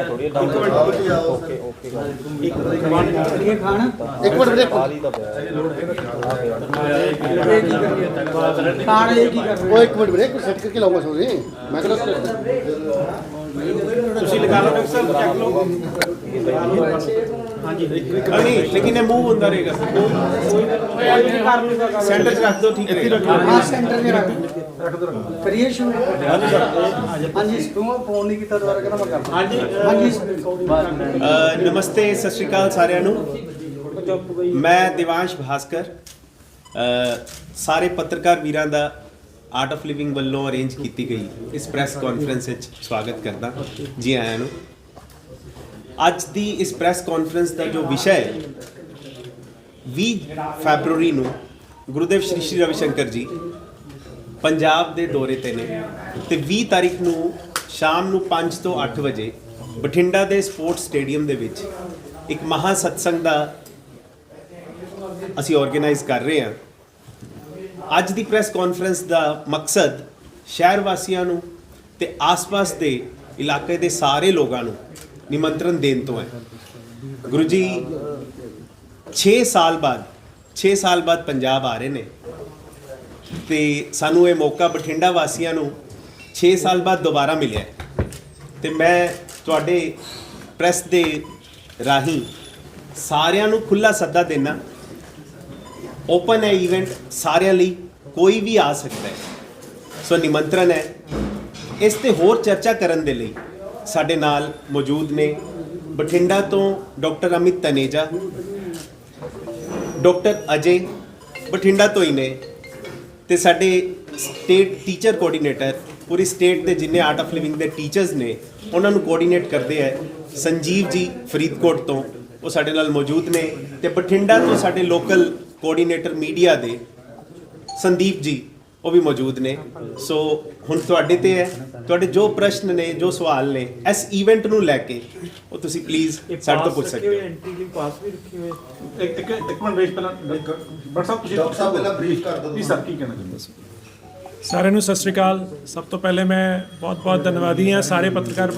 ਐ ਥੋੜੀ down okay okay ਇੱਕ ਇਹ ਖਾਣ? ਇੱਕ ਮਿੰਟ ਵੀਰੇ ਹੀ ਤਾਂ ਪਿਆ। ਹੈ। ਖਾਣ ਇਹ ਕੀ ਕਰ ਰਹੇ ਉਹ ਇੱਕ ਮਿੰਟ ਵੀਰੇ ਕੋਈ ਸੈੱਟ ਕਰਕੇ ਲਾਉਂਗਾ ਸੋਰੀ। ਮੈਂ ਕਹਿੰਦਾ ਤੁਸੀਂ ਲਗਾ ਲਓ ਡਾਕਟਰ ਚੈੱਕ ਲਓ। ਹਾਂਜੀ। ਨਹੀਂ ਲੇਕਿਨ ਇਹ ਮੂਵ ਹੁੰਦਾ ਰਹੇਗਾ। ਸੈਂਟਰ 'ਚ ਰੱਖ ਦਿਓ ਠੀਕ ਰਹੇਗਾ। ਹਾਂ ਸੈਂਟਰ ਦੇ ਰੱਖ ਕਰੀਏ ਸ਼ੁਰੂ। ਹਾਂਜੀ ਤੂੰ ਫੋਨ ਨਹੀਂ ਕੀਤਾ ਦੁਬਾਰਾ ਕਹਿੰਦਾ ਮੈਂ ਕਰਦਾ। ਹਾਂਜੀ। ਹਾਂਜੀ। ਅ, ਨਮਸਤੇ ਸਤਿ ਸ਼੍ਰੀ ਅਕਾਲ ਸਾਰਿਆਂ ਨੂੰ। ਮੈਂ ਦਿਵਾਂਸ਼ ਭਾਸਕਰ। ਸਾਰੇ ਪੱਤਰਕਾਰ ਵੀਰਾਂ ਦਾ ਆਰਟ ਆਫ ਲਿਵਿੰਗ ਵੱਲੋਂ ਅਰੇਂਜ ਕੀਤੀ ਗਈ ਇਸ ਪ੍ਰੈਸ ਕਾਨਫਰੰਸ ਵਿੱਚ ਸਵਾਗਤ ਕਰਦਾ ਜੀ ਆਇਆਂ ਨੂੰ। ਅੱਜ ਦੀ ਇਸ ਪ੍ਰੈਸ ਕਾਨਫਰੰਸ ਦਾ ਜੋ ਵਿਸ਼ਾ ਹੈ 20 ਫੈਬਰੂਰੀ ਨੂੰ ਗੁਰੂਦੇਵ ਸ਼੍ਰੀ ਸ਼੍ਰੀ ਰਵੀ ਸ਼ੰਕਰ ਜੀ ਪੰਜਾਬ ਦੇ ਦੌਰੇ ਤੇ ਨੇ। ਤੇ 20 ਤਾਰੀਖ ਨੂੰ ਸ਼ਾਮ ਨੂੰ 5 ਤੋਂ 8 ਵਜੇ ਬਠਿੰਡਾ ਦੇ ਸਪੋਰਟਸ ਸਟੇਡੀਅਮ ਦੇ ਵਿੱਚ ਇੱਕ ਮਹਾ ਸਤਸੰਗ ਦਾ ਅਸੀਂ ਆਰਗੇਨਾਈਜ਼ ਕਰ ਰਹੇ ਹਾਂ। ਅੱਜ ਦੀ ਪ੍ਰੈਸ ਕਾਨਫਰੰਸ ਦਾ ਮਕਸਦ ਸ਼ਹਿਰ ਵਾਸੀਆਂ ਨੂੰ ਤੇ ਆਸ-ਪਾਸ ਦੇ ਇਲਾਕੇ ਦੇ ਸਾਰੇ ਲੋਕਾਂ ਨੂੰ ਨਿਮੰਤਰਣ ਦੇਣ ਤੋਂ ਹੈ। ਗੁਰੂ ਜੀ 6 ਸਾਲ ਬਾਅਦ 6 ਸਾਲ ਬਾਅਦ ਪੰਜਾਬ ਆ ਰਹੇ ਨੇ। ਤੇ ਸਾਨੂੰ ਇਹ ਮੌਕਾ ਬਠਿੰਡਾ ਵਾਸੀਆਂ ਨੂੰ 6 ਸਾਲ ਬਾਅਦ ਦੁਬਾਰਾ ਮਿਲਿਆ ਹੈ। ਤੇ ਮੈਂ ਤੁਹਾਡੇ ਪ੍ਰੈਸ ਦੇ ਰਾਹੀਂ ਸਾਰਿਆਂ ਨੂੰ ਖੁੱਲਾ ਸੱਦਾ ਦੇਣਾ ਓਪਨ ਹੈ ਇਵੈਂਟ ਸਾਰਿਆਂ ਲਈ ਕੋਈ ਵੀ ਆ ਸਕਦਾ ਹੈ। ਸੋ ਨਿਮੰਤਰਣ ਹੈ। ਇਸ ਤੇ ਹੋਰ ਚਰਚਾ ਕਰਨ ਦੇ ਲਈ ਸਾਡੇ ਨਾਲ ਮੌਜੂਦ ਨੇ ਬਠਿੰਡਾ ਤੋਂ ਡਾਕਟਰ ਅਮਿਤ ਤਨੇਜਾ, ਡਾਕਟਰ ਅਜੇ ਬਠਿੰਡਾ ਤੋਂ ਹੀ ਨੇ। ਤੇ ਸਾਡੇ ਸਟੇਟ ਟੀਚਰ ਕੋਆਰਡੀਨੇਟਰ ਪੂਰੀ ਸਟੇਟ ਦੇ ਜਿੰਨੇ ਆਰਟ ਆਫ ਲਿਵਿੰਗ ਦੇ ਟੀਚਰਸ ਨੇ, ਉਹਨਾਂ ਨੂੰ ਕੋਆਰਡੀਨੇਟ ਕਰਦੇ ਹੈ ਸੰਜੀਵ ਜੀ ਫਰੀਦਕੋਟ ਤੋਂ, ਉਹ ਸਾਡੇ ਨਾਲ ਮੌਜੂਦ ਨੇ ਤੇ ਬਠਿੰਡਾ ਤੋਂ ਸਾਡੇ ਲੋਕਲ ਕੋਆਰਡੀਨੇਟਰ ਮੀਡੀਆ ਦੇ ਸੰਦੀਪ ਜੀ ਉਹ ਵੀ ਮੌਜੂਦ ਨੇ। ਸੋ ਹੁਣ ਤੁਹਾਡੇ ਤੇ ਹੈ। ਤੁਹਾਡੇ ਜੋ ਪ੍ਰਸ਼ਨ ਨੇ ਜੋ ਸਵਾਲ ਨੇ ਇਸ ਇਵੈਂਟ ਨੂੰ ਲੈ ਕੇ ਉਹ ਤੁਸੀਂ ਪਲੀਜ਼ ਸਾਡੇ ਤੋਂ ਪੁੱਛ ਸਕਦੇ ਹੋ। ਐਂਟਰੀ ਲਈ ਪਾਸ ਵੀ ਰੱਖੇ ਹੋਏ। ਇੱਕ ਇੱਕ ਇੱਕ ਮਿੰਟ ਵੇਸ਼ ਪਹਿਲਾਂ ਡਾਕਟਰ ਸਾਹਿਬ ਤੁਸੀਂ ਡਾਕਟਰ ਸਾਹਿਬ ਪਹਿਲਾਂ brief ਕਰ ਦਿਓ। ਜੀ ਸਰ ਕੀ ਕਹਿਣਾ ਚਾਹੁੰਦੇ ਸੀ ਸਾਰਿਆਂ ਨੂੰ ਸਤਿ ਸ੍ਰੀ ਅਕਾਲ। ਸਭ ਤੋਂ ਪਹਿਲੇ ਮੈਂ ਬਹੁਤ-ਬਹੁਤ ਧੰਨਵਾਦੀ ਹਾਂ ਸਾਰੇ ਪੱਤਰਕਾਰ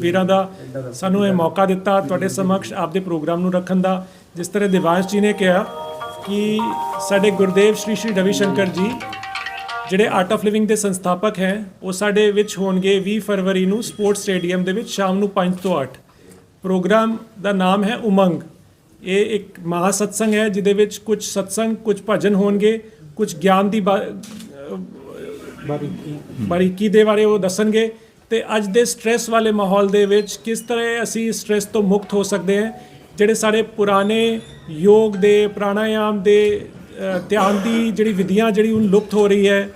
ਵੀਰਾਂ ਦਾ। ਸਾਨੂੰ ਇਹ ਮੌਕਾ ਦਿੱਤਾ ਤੁਹਾਡੇ ਸਮਕਸ਼ ਆਪਦੇ ਪ੍ਰੋਗਰਾਮ ਨੂੰ ਰੱਖਣ ਦਾ ਜਿਸ ਤਰ੍ਹਾਂ ਦਿਵਾਂਸ਼ ਜੀ ਨੇ ਕਿਹਾ ਕਿ ਸਾਡੇ ਗੁਰਦੇਵ ਸ਼੍ਰੀ ਸ਼੍ਰੀ ਰਵੀ ਸ਼ੰਕਰ ਜੀ ਜਿਹੜੇ ਆਰਟ ਆਫ ਲਿਵਿੰਗ ਦੇ ਸੰਸਥਾਪਕ ਹੈ ਉਹ ਸਾਡੇ ਵਿੱਚ ਹੋਣਗੇ 20 ਫਰਵਰੀ ਨੂੰ ਸਪੋਰਟਸ ਸਟੇਡੀਅਮ ਦੇ ਵਿੱਚ ਸ਼ਾਮ ਨੂੰ 5 ਤੋਂ 8 ਪ੍ਰੋਗਰਾਮ ਦਾ ਨਾਮ ਹੈ ਉਮੰਗ। ਇਹ ਇੱਕ ਮਹਾ ਸਤਸੰਗ ਹੈ ਜਿਹਦੇ ਵਿੱਚ ਕੁਝ ਸਤਸੰਗ ਕੁਝ ਭਜਨ ਹੋਣਗੇ ਕੁਝ ਗਿਆਨ ਦੀ ਬਾ- ਬਾਰੀਕੀ। ਦੇ ਬਾਰੇ ਉਹ ਦੱਸਣਗੇ। ਤੇ ਅੱਜ ਦੇ ਸਟ੍ਰੈਸ ਵਾਲੇ ਮਾਹੌਲ ਦੇ ਵਿੱਚ ਕਿਸ ਤਰ੍ਹਾਂ ਅਸੀਂ ਸਟ੍ਰੈਸ ਤੋਂ ਮੁਕਤ ਹੋ ਸਕਦੇ ਹਾਂ ਜਿਹੜੇ ਸਾਡੇ ਪੁਰਾਣੇ ਯੋਗ ਦੇ ਪ੍ਰਾਣਾਯਾਮ ਦੇ ਧਿਆਨ ਦੀ ਜਿਹੜੀ ਵਿਧੀਆਂ ਜਿਹੜੀ ਹੁਣ ਲੁਪਤ ਹੋ ਰਹੀ ਹੈ,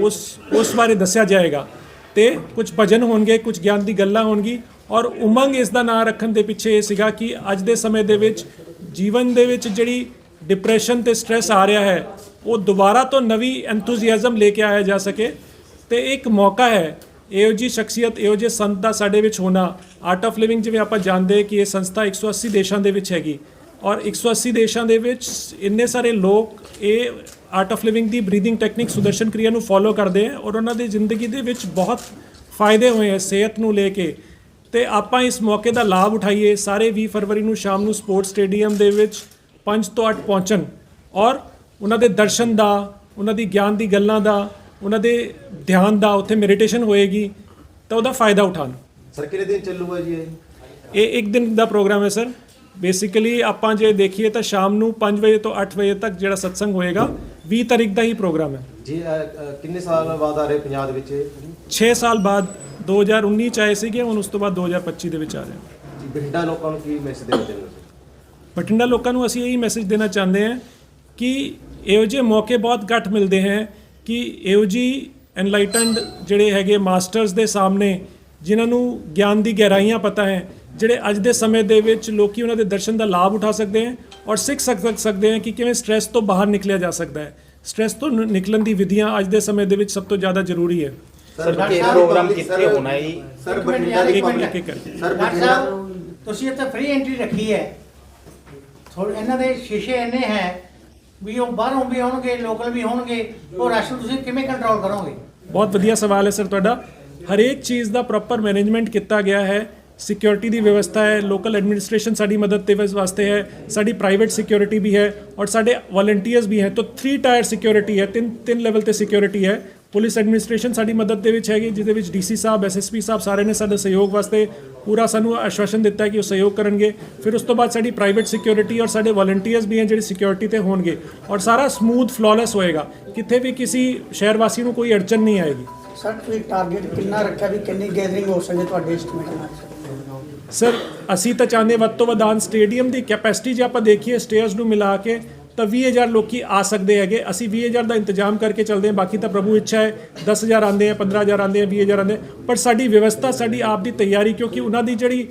ਉਸ ਉਸ ਬਾਰੇ ਦੱਸਿਆ ਜਾਏਗਾ। ਤੇ ਕੁਝ ਭਜਨ ਹੋਣਗੇ, ਕੁਝ ਗਿਆਨ ਦੀ ਗੱਲਾਂ ਹੋਣਗੀ ਔਰ ਉਮੰਗ ਇਸ ਦਾ ਨਾਂ ਰੱਖਣ ਦੇ ਪਿੱਛੇ ਇਹ ਸੀਗਾ ਕਿ ਅੱਜ ਦੇ ਸਮੇਂ ਦੇ ਵਿੱਚ ਜੀਵਨ ਦੇ ਵਿੱਚ ਜਿਹੜੀ ਡਿਪਰੈਸ਼ਨ ਤੇ ਸਟ੍ਰੈਸ ਆ ਰਿਹਾ ਹੈ, ਉਹ ਦੁਬਾਰਾ ਤੋਂ ਨਵੀਂ ਐਂਥੂਸੀਆਜ਼ਮ ਲੈ ਕੇ ਆਇਆ ਜਾ ਸਕੇ। ਤੇ ਇੱਕ ਮੌਕਾ ਹੈ, ਇਹੋ ਜੀ ਸ਼ਖਸੀਅਤ, ਇਹੋ ਜਿਹੇ ਸੰਤ ਦਾ ਸਾਡੇ ਵਿੱਚ ਹੋਣਾ। ਆਰਟ ਆਫ ਲਿਵਿੰਗ ਜਿਵੇਂ ਆਪਾਂ ਜਾਣਦੇ ਕਿ ਇਹ ਸੰਸਥਾ 180 ਦੇਸ਼ਾਂ ਦੇ ਵਿੱਚ ਹੈਗੀ। ਔਰ 180 ਦੇਸ਼ਾਂ ਦੇ ਵਿੱਚ ਇੰਨੇ ਸਾਰੇ ਲੋਕ ਇਹ ਆਰਟ ਆਫ ਲਿਵਿੰਗ ਦੀ ਬਰੀਥਿੰਗ ਟੈਕਨੀਕ ਸੁਦਰਸ਼ਨ ਕਿਰਿਆ ਨੂੰ ਫੋਲੋ ਕਰਦੇ ਆ ਔਰ ਉਹਨਾਂ ਦੀ ਜ਼ਿੰਦਗੀ ਦੇ ਵਿੱਚ ਬਹੁਤ ਫਾਇਦੇ ਹੋਏ ਆ ਸਿਹਤ ਨੂੰ ਲੈ ਕੇ। ਤੇ ਆਪਾਂ ਇਸ ਮੌਕੇ ਦਾ ਲਾਭ ਉਠਾਈਏ। ਸਾਰੇ 20 ਫਰਵਰੀ ਨੂੰ ਸ਼ਾਮ ਨੂੰ ਸਪੋਰਟਸ ਸਟੇਡੀਅਮ ਦੇ ਵਿੱਚ 5 ਤੋਂ 8 ਪਹੁੰਚਣ। ਔਰ ਉਹਨਾਂ ਦੇ ਦਰਸ਼ਨ ਦਾ ਉਹਨਾਂ ਦੀ ਗਿਆਨ ਦੀ ਗੱਲਾਂ ਦਾ ਉਹਨਾਂ ਦੇ ਧਿਆਨ ਦਾ ਉੱਥੇ ਮੈਡੀਟੇਸ਼ਨ ਹੋਏਗੀ ਤਾਂ ਉਹਦਾ ਫਾਇਦਾ ਉਠਾਣ ਸਰ ਕਿੰਨੇ ਦਿਨ ਚੱਲੂਗਾ ਜੀ ਇਹ? ਇਹ ਇੱਕ ਦਿਨ ਦਾ ਪ੍ਰੋਗਰਾਮ ਹੈ ਸਰ। ਬੇਸਿਕਲੀ ਆਪਾਂ ਜੇ ਦੇਖੀਏ ਤਾਂ ਸ਼ਾਮ ਨੂੰ 5 ਵਜੇ ਤੋਂ 8 ਵਜੇ ਤੱਕ ਜਿਹੜਾ ਸਤਸੰਗ ਹੋਏਗਾ 20 ਤਾਰੀਖ ਦਾ ਹੀ ਪ੍ਰੋਗਰਾਮ ਹੈ। ਜੀ ਅ, ਅ, ਕਿੰਨੇ ਸਾਲ ਬਾਅਦ ਆ ਰਹੇ ਪੰਜਾਬ ਦੇ ਵਿੱਚ ਇਹ? 6 ਸਾਲ ਬਾਅਦ 2019 ਚ ਆਏ ਸੀਗੇ ਹੁਣ ਉਸ ਤੋਂ ਬਾਅਦ 2025 ਦੇ ਵਿੱਚ ਆ ਰਹੇ ਹਾਂ ਜੀ ਬਠਿੰਡਾ ਲੋਕਾਂ ਨੂੰ ਕੀ ਮੈਸੇਜ ਦੇਣਾ ਚਾਹੁੰਦੇ ਹੋ? ਬਠਿੰਡਾ ਲੋਕਾਂ ਨੂੰ ਅਸੀਂ ਇਹੀ ਮੈਸੇਜ ਦੇਣਾ ਚਾਹੁੰਦੇ ਹਾਂ ਕਿ ਇਹੋ ਜਿਹੇ ਮੌਕੇ ਬਹੁਤ ਘੱਟ ਮਿਲਦੇ ਹੈ ਕਿ ਇਹੋ ਜੀ ਐਨਲਾਈਟਨਡ ਜਿਹੜੇ ਹੈਗੇ ਮਾਸਟਰਸ ਦੇ ਸਾਹਮਣੇ ਜਿਨ੍ਹਾਂ ਨੂੰ ਗਿਆਨ ਦੀ ਗਹਿਰਾਈਆਂ ਪਤਾ ਹੈ ਜਿਹੜੇ ਅੱਜ ਦੇ ਸਮੇਂ ਦੇ ਵਿੱਚ ਲੋਕੀ ਉਹਨਾਂ ਦੇ ਦਰਸ਼ਨ ਦਾ ਲਾਭ ਉਠਾ ਸਕਦੇ ਹੈ ਔਰ ਸਿੱਖ ਸਕ ਸਕਦੇ ਹੈ ਕਿ ਕਿਵੇਂ ਸਟ੍ਰੈਸ ਤੋਂ ਬਾਹਰ ਨਿਕਲਿਆ ਜਾ ਸਕਦਾ ਹੈ। ਸਟ੍ਰੈਸ ਤੋਂ ਨਿਕਲਣ ਦੀ ਵਿਧੀਆਂ ਅੱਜ ਦੇ ਸਮੇਂ ਦੇ ਵਿੱਚ ਸਭ ਤੋਂ ਜ਼ਿਆਦਾ ਜ਼ਰੂਰੀ ਹੈ। ਸਰ ਇਹ ਪ੍ਰੋਗਰਾਮ ਕਿੱਥੇ ਹੋਣਾ ਹੈ ਸਰ ਬਠਿੰਡਾ ਦੀ ਇੱਕ ਸਰ ਬਠਿੰਡਾ ਸਾਹਿਬ ਤੁਸੀਂ ਇੱਥੇ ਫ੍ਰੀ ਐਂਟਰੀ ਰੱਖੀ ਹੈ। ਥੋੜੇ ਇਹਨਾਂ ਦੇ ਸ਼ੀਸ਼ੇ ਇੰਨੇ ਹੈ ਵੀ ਉਹ ਬਾਹਰੋਂ ਵੀ ਆਉਣਗੇ ਲੋਕਲ ਵੀ ਹੋਣਗੇ। ਉਹ ਰਸ਼ ਨੂੰ ਤੁਸੀਂ ਕਿਵੇਂ ਕੰਟਰੋਲ ਕਰੋਗੇ? ਬਹੁਤ ਵਧੀਆ ਸਵਾਲ ਹੈ ਸਰ ਤੁਹਾਡਾ। ਹਰੇਕ ਚੀਜ਼ ਦਾ ਪ੍ਰੋਪਰ ਮੈਨੇਜਮੈਂਟ ਕੀਤਾ ਗਿਆ ਹੈ। ਸਿਕਿਉਰਿਟੀ ਦੀ ਵਿਵਸਥਾ ਹੈ ਲੋਕਲ ਐਡਮਿਨਿਸਟ੍ਰੇਸ਼ਨ ਸਾਡੀ ਮਦਦ ਦੇ ਵਾਸਤੇ ਹੈ, ਸਾਡੀ ਪ੍ਰਾਈਵੇਟ ਸਿਕਿਉਰਿਟੀ ਵੀ ਹੈ ਔਰ ਸਾਡੇ ਵਲੰਟੀਅਰਸ ਵੀ ਹੈ। ਤਾਂ 3 ਟਾਇਰ ਸਿਕਿਉਰਿਟੀ ਹੈ, ਤਿੰਨ ਤਿੰਨ ਲੈਵਲ ਤੇ ਸਿਕਿਉਰਿਟੀ ਹੈ। ਪੁਲਿਸ ਐਡਮਿਨਿਸਟ੍ਰੇਸ਼ਨ ਸਾਡੀ ਮਦਦ ਦੇ ਵਿੱਚ ਹੈਗੀ, ਜਿਹਦੇ ਵਿੱਚ ਡੀਸੀ ਸਾਹਿਬ ਐਸਐਸਪੀ ਸਾਹਿਬ ਸਾਰੇ ਨੇ ਸਾਡੇ ਸਹਿਯੋਗ ਵਾਸਤੇ ਪੂਰਾ ਸਾਨੂੰ ਆਸ਼ਵਾਸਨ ਦਿੱਤਾ ਕਿ ਉਹ ਸਹਿਯੋਗ ਕਰਨਗੇ। ਫਿਰ ਉਸ ਤੋਂ ਬਾਅਦ ਸਾਡੀ ਪ੍ਰਾਈਵੇਟ ਸਿਕਿਉਰਿਟੀ ਔਰ ਸਾਡੇ ਵਲੰਟੀਅਰਸ ਵੀ ਹੈ ਜਿਹੜੇ ਸਿਕਿਉਰਿਟੀ ਤੇ ਹੋਣਗੇ। ਔਰ ਸਾਰਾ ਸਮੂਥ ਫਲॉलेस ਹੋਏਗਾ। ਕਿਤੇ ਵੀ ਕਿਸੇ ਸ਼ਹਿਰ ਵਾਸੀ ਨੂੰ ਕੋਈ ਅੜਚਨ ਨਹੀਂ ਆਏਗੀ। ਸਰ ਤੁਸੀਂ ਟਾਰਗੇਟ ਕਿੰਨਾ ਰੱਖਿਆ ਵੀ ਕਿੰਨੀ ਗੈਦਰਿੰਗ ਹੋ ਸਕੇ ਤੁਹਾਡੇ ਐਸਟੀਮੇਟ ਨਾਲ? ਸਰ, ਅਸੀਂ ਤਾਂ ਚਾਹੁੰਦੇ ਵੱਧ ਤੋਂ ਵੱਧ ਆਨ ਸਟੇਡੀਅਮ ਦੀ ਕੈਪੈਸਿਟੀ ਜੇ ਆਪਾਂ ਦੇਖੀਏ ਸਟੇਅਰਸ ਨੂੰ ਮਿਲਾ ਕੇ ਤਾਂ 20000 ਲੋਕੀ ਆ ਸਕਦੇ ਹੈਗੇ। ਅਸੀਂ 20000 ਦਾ ਇੰਤਜ਼ਾਮ ਕਰਕੇ ਚੱਲਦੇ ਹਾਂ, ਬਾਕੀ ਤਾਂ ਪ੍ਰਭੂ ਇੱਛਾ ਹੈ 10000 ਆਉਂਦੇ ਆ 15000 ਆਉਂਦੇ ਆ 20000 ਆਉਂਦੇ ਪਰ ਸਾਡੀ ਵਿਵਸਥਾ, ਸਾਡੀ ਆਪ ਦੀ ਤਿਆਰੀ, ਕਿਉਂਕਿ ਉਹਨਾਂ ਦੀ ਜਿਹੜੀ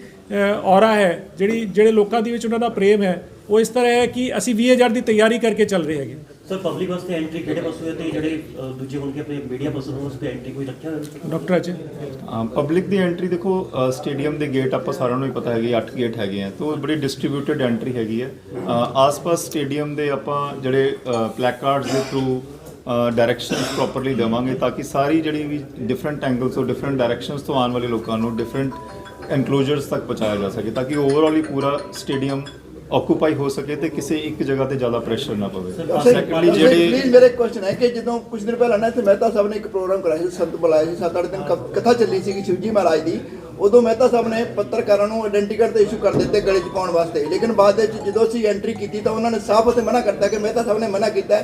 ਔਰਾ ਹੈ, ਜਿਹੜੀ, ਜਿਹੜੇ ਲੋਕਾਂ ਦੇ ਵਿੱਚ ਉਹਨਾਂ ਦਾ ਪ੍ਰੇਮ ਹੈ, ਉਹ ਇਸ ਤਰ੍ਹਾਂ ਹੈ ਕਿ ਅਸੀਂ 20000 ਦੀ ਤਿਆਰੀ ਕਰਕੇ ਚੱਲ ਰਹੇ ਹੈਗੇ। ਸਰ ਪਬਲਿਕ ਵਾਸਤੇ ਐਂਟਰੀ ਕਿਹੜੇ ਪਾਸੋਂ ਹੈ ਤੇ ਜਿਹੜੇ ਅ, ਦੂਜੇ ਹੋਣਗੇ ਆਪਣੇ ਮੀਡੀਆ ਪਾਸੋਂ ਉਹਨਾਂ ਵਾਸਤੇ ਐਂਟਰੀ ਕੋਈ ਰੱਖਿਆ ਹੋਇਆ? ਡਾਕਟਰ ਅਜੇ ਪਬਲਿਕ ਦੀ ਐਂਟਰੀ ਦੇਖੋ ਸਟੇਡੀਅਮ ਦੇ ਗੇਟ ਆਪਾਂ ਸਾਰਿਆਂ ਨੂੰ ਹੀ ਪਤਾ ਹੈਗੇ 8 ਗੇਟ ਹੈਗੇ ਆ ਤੇ ਉਹ ਬੜੀ ਡਿਸਟ੍ਰੀਬਿਊਟਡ ਐਂਟਰੀ ਹੈਗੀ ਹੈ ਅ, ਆਸ-ਪਾਸ ਸਟੇਡੀਅਮ ਦੇ ਆਪਾਂ ਜਿਹੜੇ ਪਲੈਕਾਰਡਸ ਦੇ ਥਰੂ ਡਾਇਰੈਕਸ਼ਨਸ ਪ੍ਰੋਪਰਲੀ ਦੇਵਾਂਗੇ ਤਾਂ ਕਿ ਸਾਰੀ ਜਿਹੜੀ ਵੀ ਡਿਫਰੈਂਟ ਐਂਗਲਸ ਤੋਂ ਡਿਫਰੈਂਟ ਡਾਇਰੈਕਸ਼ਨਸ ਤੋਂ ਆਉਣ ਵਾਲੇ ਲੋਕਾਂ ਨੂੰ ਡਿਫਰੈਂਟ ਐਨਕਲੋਜ਼ਰਸ ਤੱਕ ਪਹੁੰਚਾਇਆ ਜਾ ਸਕੇ ਤਾਂ ਕਿ ਓਵਰਆਲ ਹੀ ਪੂਰਾ ਸਟੇਡੀਅਮ ਆਕੂਪਾਈ ਹੋ ਸਕੇ ਤੇ ਕਿਸੇ ਇੱਕ ਜਗ੍ਹਾ ਤੇ ਜ਼ਿਆਦਾ ਪ੍ਰੈਸ਼ਰ ਨਾ ਪਵੇ। ਸੈਕੰਡਲੀ ਜਿਹੜੇ ਪਲੀਜ਼ ਮੇਰੇ ਕੁਐਸਚਨ ਹੈ ਕਿ ਜਦੋਂ ਕੁਝ ਦਿਨ ਪਹਿਲਾਂ ਨਾ ਇੱਥੇ ਮਹਿਤਾ ਸਾਹਿਬ ਨੇ ਇੱਕ ਪ੍ਰੋਗਰਾਮ ਕਰਾਇਆ ਸੀ ਸੰਤ ਬੁਲਾਇਆ ਸੀ 7-8 ਦਿਨ ਕ- ਕਥਾ ਚੱਲੀ ਸੀ ਸ਼ਿਵਜੀ ਮਹਾਰਾਜ ਦੀ ਉਦੋਂ ਮਹਿਤਾ ਸਾਹਿਬ ਨੇ ਪੱਤਰਕਾਰਾਂ ਨੂੰ ਆਇਡੈਂਟੀ ਕਾਰਡ ਤੇ ਇਸ਼ੂ ਕਰ ਦਿੱਤੇ ਗਲੇ 'ਚ ਪਾਉਣ ਵਾਸਤੇ। ਲੇਕਿਨ ਬਾਅਦ ਵਿੱਚ ਜਦੋਂ ਅਸੀਂ ਐਂਟਰੀ ਕੀਤੀ ਤਾਂ ਉਹਨਾਂ ਨੇ ਸਾਫ਼ ਅਤੇ ਮਨਾ ਕਰਤਾ ਕਿ ਮਹਿਤਾ ਸਾਹਿਬ ਨੇ ਮਨਾ ਕੀਤਾ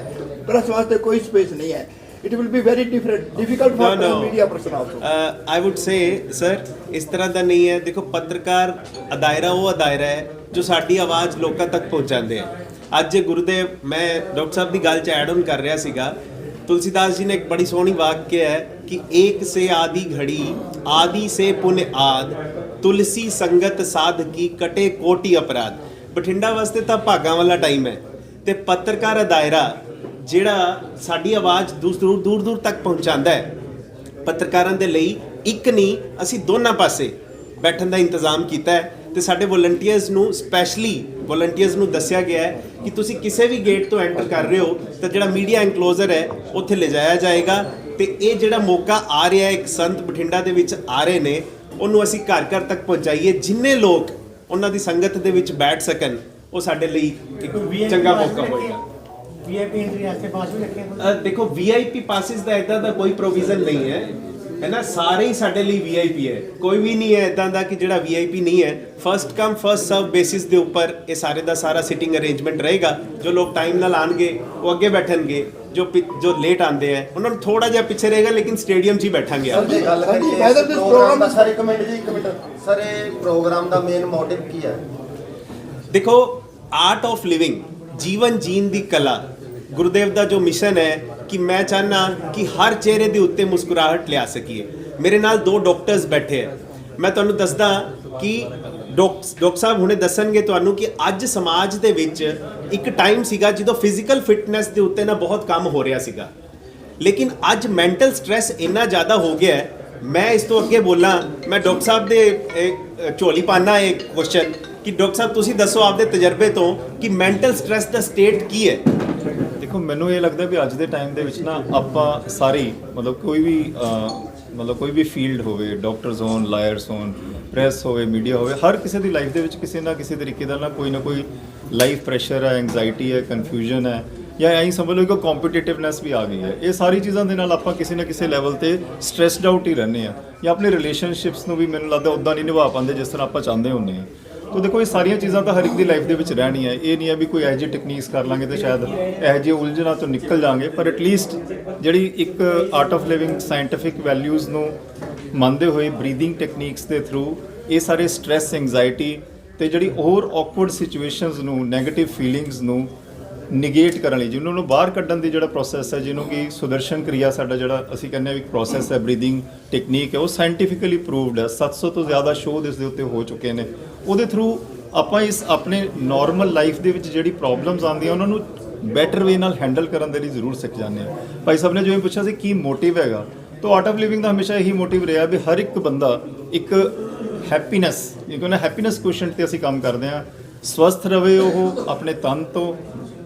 ਪ੍ਰੈਸ ਵਾਸਤੇ ਕੋਈ ਸਪੇਸ ਨਹੀਂ ਹੈ। It will be very different difficult No, for no. Media person also I would say sir ਇਸ ਤਰ੍ਹਾਂ ਦਾ ਨਹੀਂ ਹੈ ਦੇਖੋ ਪੱਤਰਕਾਰ ਅਦਾਇਰਾ ਉਹ ਅਦਾਇਰਾ ਹੈ ਜੋ ਸਾਡੀ ਆਵਾਜ਼ ਲੋਕਾਂ ਤੱਕ ਪਹੁੰਚਾਉਂਦੇ ਆ ਅੱਜ ਜੇ ਗੁਰੂਦੇਵ ਮੈਂ ਡਾਕਟਰ ਸਾਹਿਬ ਦੀ ਗੱਲ ਚ ਐਡ ਆਨ ਕਰ ਰਿਹਾ ਸੀਗਾ ਤੁਲਸੀਦਾਸ ਜੀ ਨੇ ਇੱਕ ਬੜੀ ਸੋਹਣੀ ਵਾਕਿਆ ਹੈ ਕਿ ਏਕ ਸੇ ਆਦੀ ਘੜੀ ਆਦੀ ਸੇ ਪੁਨ ਆਦ ਤੁਲਸੀ ਸੰਗਤ ਸਾਧ ਕੀ ਕਟੇ ਕੋਟੀ ਅਪਰਾਧ ਬਠਿੰਡਾ ਵਾਸਤੇ ਤਾਂ ਭਾਗਾਂ ਵਾਲਾ ਟਾਈਮ ਹੈ ਤੇ ਪੱਤਰਕਾਰ ਅਦਾਇਰਾ ਜਿਹੜਾ ਸਾਡੀ ਆਵਾਜ਼ ਦੂਰ ਦੂਰ ਦੂਰ ਦੂਰ ਤੱਕ ਪਹੁੰਚਾਉਂਦਾ ਹੈ। ਪੱਤਰਕਾਰਾਂ ਦੇ ਲਈ ਇੱਕ ਨਹੀਂ, ਅਸੀਂ ਦੋਨਾਂ ਪਾਸੇ ਬੈਠਣ ਦਾ ਇੰਤਜ਼ਾਮ ਕੀਤਾ ਹੈ ਤੇ ਸਾਡੇ ਵੋਲੰਟੀਅਰਸ ਨੂੰ ਸਪੈਸ਼ਲੀ ਵੋਲੰਟੀਅਰਸ ਨੂੰ ਦੱਸਿਆ ਗਿਆ ਹੈ ਕਿ ਤੁਸੀਂ ਕਿਸੇ ਵੀ ਗੇਟ ਤੋਂ ਐਂਟਰ ਕਰ ਰਹੇ ਹੋ ਤਾਂ ਜਿਹੜਾ ਮੀਡੀਆ ਐਨਕਲੋਜ਼ਰ ਹੈ, ਉੱਥੇ ਲਿਜਾਇਆ ਜਾਏਗਾ ਤੇ ਇਹ ਜਿਹੜਾ ਮੌਕਾ ਆ ਰਿਹਾ ਹੈ, ਇੱਕ ਸੰਤ ਬਠਿੰਡਾ ਦੇ ਵਿੱਚ ਆ ਰਹੇ ਨੇ, ਉਹਨੂੰ ਅਸੀਂ ਘਰ ਘਰ ਤੱਕ ਪਹੁੰਚਾਈਏ, ਜਿੰਨੇ ਲੋਕ ਉਹਨਾਂ ਦੀ ਸੰਗਤ ਦੇ ਵਿੱਚ ਬੈਠ ਸਕਣ, ਉਹ ਸਾਡੇ ਲਈ ਇੱਕ ਚੰਗਾ ਮੌਕਾ ਹੋਏਗਾ। ਵੀਆਈਪੀ ਐਂਟਰੀ ਵਾਸਤੇ ਪਾਸ ਵੀ ਰੱਖੇ ਕੋਈ ਅ, ਦੇਖੋ ਵੀਆਈਪੀ ਪਾਸਿਸ ਦਾ ਇਦਾਂ ਦਾ ਕੋਈ ਪ੍ਰੋਵੀਜ਼ਨ ਨਹੀਂ ਹੈ। ਹੈ ਨਾ? ਸਾਰੇ ਹੀ ਸਾਡੇ ਲਈ ਵੀਆਈਪੀ ਹੈ। ਕੋਈ ਵੀ ਨਹੀਂ ਹੈ ਇਦਾਂ ਦਾ ਕਿ ਜਿਹੜਾ ਵੀਆਈਪੀ ਨਹੀਂ ਹੈ। First come first serve basis ਦੇ ਉੱਪਰ ਇਹ ਸਾਰੇ ਦਾ ਸਾਰਾ ਸਿਟਿੰਗ ਅਰੇਂਜਮੈਂਟ ਰਹੇਗਾ। ਜੋ ਲੋਕ ਟਾਈਮ ਨਾਲ ਆਣਗੇ ਉਹ ਅੱਗੇ ਬੈਠਣਗੇ। ਜੋ ਪਿ- ਜੋ ਲੇਟ ਆਂਦੇ ਆ ਉਹਨਾਂ ਨੂੰ ਥੋੜਾ ਜਿਹਾ ਪਿੱਛੇ ਰਹੇਗਾ ਲੇਕਿਨ ਸਟੇਡੀਅਮ 'ਚ ਹੀ ਬੈਠਾਂਗੇ ਆਪਾਂ। ਜੀ, ਗੱਲ ਸਰ ਜੀ, ਕਰੀਏ ਮੈਂ ਤਾਂ ਇਸ ਇਸ ਪ੍ਰੋਗਰਾਮ ਪ੍ਰੋਗਰਾਮ ਦਾ ਦਾ ਸਰ ਇੱਕ ਮਿੰਟ ਜੀ ਇੱਕ ਮਿੰਟ। ਸਰ ਇਹ ਪ੍ਰੋਗਰਾਮ ਦਾ ਮੇਨ ਮੋਟਿਵ ਕੀ ਹੈ? ਦੇਖੋ ਆਰਟ ਆਫ ਲਿਵਿੰਗ ਜੀਵਨ ਜੀਣ ਦੀ ਕਲਾ ਗੁਰਦੇਵ ਦਾ ਜੋ ਮਿਸ਼ਨ ਹੈ ਕਿ ਮੈਂ ਚਾਹਨਾ ਕਿ ਹਰ ਚਿਹਰੇ ਦੇ ਉੱਤੇ ਮੁਸਕਰਾਹਟ ਲਿਆ ਸਕੀਏ। ਮੇਰੇ ਨਾਲ ਦੋ ਡਾਕਟਰਸ ਬੈਠੇ ਹੈ ਮੈਂ ਤੁਹਾਨੂੰ ਦੱਸਦਾ ਕਿ ਡਾਕ- ਡਾਕਟਰ ਸਾਹਿਬ ਹੁਣੇ ਦੱਸਣਗੇ ਤੁਹਾਨੂੰ ਕਿ ਅੱਜ ਸਮਾਜ ਦੇ ਵਿੱਚ ਇੱਕ ਟਾਈਮ ਸੀਗਾ ਜਦੋਂ ਫਿਜ਼ੀਕਲ ਫਿਟਨੈਸ ਦੇ ਉੱਤੇ ਨਾ ਬਹੁਤ ਕੰਮ ਹੋ ਰਿਹਾ ਸੀਗਾ। ਲੇਕਿਨ ਅੱਜ ਮੈਂਟਲ ਸਟ੍ਰੈਸ ਇੰਨਾ ਜ਼ਿਆਦਾ ਹੋ ਗਿਆ ਹੈ, ਮੈਂ ਇਸ ਤੋਂ ਅੱਗੇ ਬੋਲਾਂ। ਮੈਂ ਡਾਕਟਰ ਸਾਹਿਬ ਦੇ ਝੋਲੀ ਪਾਣਾ ਇੱਕ ਕੁਐਸਚਨ ਕਿ ਡਾਕਟਰ ਸਾਹਿਬ ਤੁਸੀਂ ਦੱਸੋ ਆਪਦੇ ਤਜਰਬੇ ਤੋਂ ਕਿ ਮੈਂਟਲ ਸਟ੍ਰੈਸ ਦਾ ਸਟੇਟ ਕੀ ਹੈ? ਦੇਖੋ, ਮੈਨੂੰ ਇਹ ਲੱਗਦਾ ਵੀ ਅੱਜ ਦੇ ਟਾਈਮ ਦੇ ਵਿੱਚ ਨਾ ਆਪਾਂ ਸਾਰੇ ਮਤਲਬ ਕੋਈ ਵੀ ਮਤਲਬ ਕੋਈ ਵੀ ਫੀਲਡ ਹੋਵੇ ਡਾਕਟਰਸ ਹੋਣ ਲਾਇਰਸ ਹੋਣ ਪ੍ਰੈਸ ਹੋਵੇ ਮੀਡੀਆ ਹੋਵੇ, ਹਰ ਕਿਸੇ ਦੀ ਲਾਈਫ ਦੇ ਵਿੱਚ ਕਿਸੇ ਨਾ ਕਿਸੇ ਤਰੀਕੇ ਦਾ ਨਾ ਕੋਈ ਨਾ ਕੋਈ ਲਾਈਫ ਪ੍ਰੈਸ਼ਰ ਹੈ ਐਂਗਜ਼ਾਇਟੀ ਹੈ ਕਨਫਿਊਜ਼ਨ ਹੈ, ਜਾਂ ਐਂ ਸਮਝ ਲਓ ਕਿ ਕੰਪੀਟੀਟਿਵਨੈਸ ਵੀ ਆ ਗਈ ਹੈ। ਇਹ ਸਾਰੀ ਚੀਜ਼ਾਂ ਦੇ ਨਾਲ ਆਪਾਂ ਕਿਸੇ ਨਾ ਕਿਸੇ ਲੈਵਲ ਤੇ ਸਟ੍ਰੈਸਡ ਆਊਟ ਹੀ ਰਹਿੰਦੇ ਆ ਜਾਂ ਆਪਣੇ ਰਿਲੇਸ਼ਨਸ਼ਿਪਸ ਨੂੰ ਵੀ ਮੈਨੂੰ ਲੱਗਦਾ ਉਦਾਂ ਨਹੀਂ ਨਿਭਾ ਪਾਉਂਦੇ ਜਿਸ ਤਰ੍ਹਾਂ ਆਪਾਂ ਚਾਹੁੰਦੇ ਹੁੰਦੇ ਆ ਤੋ ਦੇਖੋ, ਇਹ ਸਾਰੀਆਂ ਚੀਜ਼ਾਂ ਤਾਂ ਹਰ ਇੱਕ ਦੀ ਲਾਈਫ ਦੇ ਵਿੱਚ ਰਹਿਣੀਆਂ ਇਹ ਨਹੀਂ ਹੈ ਵੀ ਕੋਈ ਐਜੀ ਟੈਕਨੀਕਸ ਕਰ ਲਾਂਗੇ ਤੇ ਸ਼ਾਇਦ ਇਹ ਜੇ ਉਲਝਣਾ ਤੋਂ ਨਿਕਲ ਜਾਾਂਗੇ, ਪਰ ਐਟ ਲੀਸਟ ਜਿਹੜੀ ਇੱਕ art of living scientific values ਨੂੰ ਮੰਨਦੇ ਹੋਏ ਬਰੀਥਿੰਗ ਟੈਕਨੀਕਸ ਦੇ ਥਰੂ ਇਹ ਸਾਰੇ ਸਟ्रेस ਐਂਗਜ਼ਾਇਟੀ ਤੇ ਜਿਹੜੀ ਹੋਰ ਔਕਵਰਡ ਸਿਚੁਏਸ਼ਨਸ ਨੂੰ ਨੈਗੇਟਿਵ ਫੀਲਿੰਗਸ ਨੂੰ ਨਿਗੇਟ ਕਰਨ ਲਈ, ਜਿਹਨਾਂ ਨੂੰ ਬਾਹਰ ਕੱਢਣ ਦੀ ਜਿਹੜਾ ਪ੍ਰੋਸੈਸ ਹੈ, ਜਿਹਨੂੰ ਕਿ ਸੁਦਰਸ਼ਨ ਕਿਰਿਆ ਸਾਡਾ ਜਿਹੜਾ ਅਸੀਂ ਕਹਿੰਦੇ ਆ ਇੱਕ ਪ੍ਰੋਸੈਸ ਹੈ ਬਰੀਥਿੰਗ ਟੈਕਨੀਕ ਹੈ, ਉਹ ਸਾਇੰਟਿਫਿਕਲੀ ਪ੍ਰੂਵਡ ਹੈ। 700 ਤੋਂ ਜ਼ਿਆਦਾ ਸ਼ੋਧ ਇਸ ਦੇ ਉੱਤੇ ਹੋ ਚੁੱਕੇ ਨੇ। ਉਹਦੇ ਥਰੂ ਆਪਾਂ ਇਸ ਆਪਣੇ ਨਾਰਮਲ ਲਾਈਫ ਦੇ ਵਿੱਚ ਜਿਹੜੀ ਪ੍ਰੋਬਲਮਸ ਆਉਂਦੀਆਂ, ਉਹਨਾਂ ਨੂੰ ਬੈਟਰ ਵੇ ਨਾਲ ਹੈਂਡਲ ਕਰਨ ਦੇ ਲਈ ਜ਼ਰੂਰ ਸਿੱਖ ਜਾਂਦੇ ਆ ਭਾਈ ਸਾਹਿਬ ਨੇ ਜਿਵੇਂ ਪੁੱਛਿਆ ਸੀ, ਕੀ ਮੋਟਿਵ ਹੈਗਾ? ਤਾਂ ਆਰਟ ਆਫ ਲਿਵਿੰਗ ਦਾ ਹਮੇਸ਼ਾ ਇਹੀ ਮੋਟਿਵ ਰਿਹਾ ਵੀ ਹਰ ਇੱਕ ਬੰਦਾ ਇੱਕ ਹੈਪੀਨੈਸ ਕਿਉਂਕਿ ਕਹਿੰਦਾ ਹੈਪੀਨੈਸ ਕੁਐਸਚਨ ਤੇ ਅਸੀਂ ਕੰਮ ਕਰਦੇ ਆ ਸਵਸਥ ਰਹੇ ਉਹ ਆਪਣੇ ਤਨ ਤੋਂ